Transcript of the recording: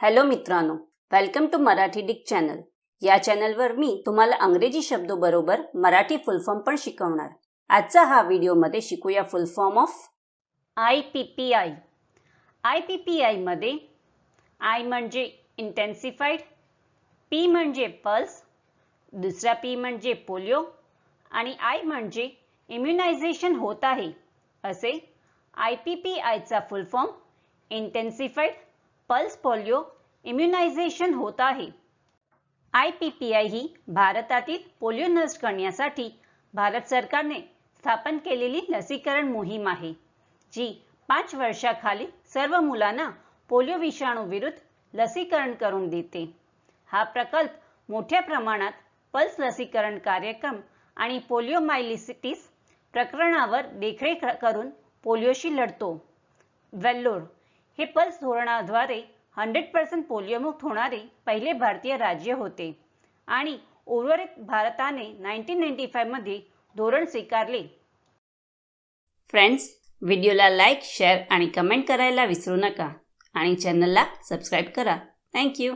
Hello मित्रांनो welcome to Marathi डिक channel या चॅनलवर मी तुम्हाला अंग्रेजी शब्दोबरोबर मराठी फुल फॉर्म पण शिकवणार. आजचा हा व्हिडिओमध्ये शिकूया full form of I P P I I P P आयमध्ये आय म्हणजे इंटेन्सिफाईड पी म्हणजे पल्स दुसरा पी म्हणजे पोलिओ आणि आय म्हणजे इम्युनायझेशन होत आहे. असे आय पी पी आयचा full form intensified pulse polio immunisation होत आहे. आय पी पी आय ही भारतातील पोलिओ नष्ट करण्यासाठी भारत सरकारने स्थापन केलेली लसीकरण मोहीम आहे जी पाच वर्षाखाली सर्व मुलांना पोलिओ विषाणू विरुद्ध लसीकरण करून देते. हा प्रकल्प मोठ्या प्रमाणात पल्स लसीकरण कार्यक्रम आणि पोलिओ मायलिसिटिस प्रकरणावर देखरेख करून पोलिओशी लढतो. वेल्लोर हे पल्स धोरणाद्वारे हंड्रेड पर्सेंट पोलिओमुक्त होणारे पहिले भारतीय राज्य होते. आणि उर्वरित भारताने नाईन्टीन नाईन्टी फायमध्ये धोरण स्वीकारले. फ्रेंड्स व्हिडिओला लाईक शेअर आणि कमेंट करायला विसरू नका. आणि चॅनलला सबस्क्राईब करा. थँक्यू.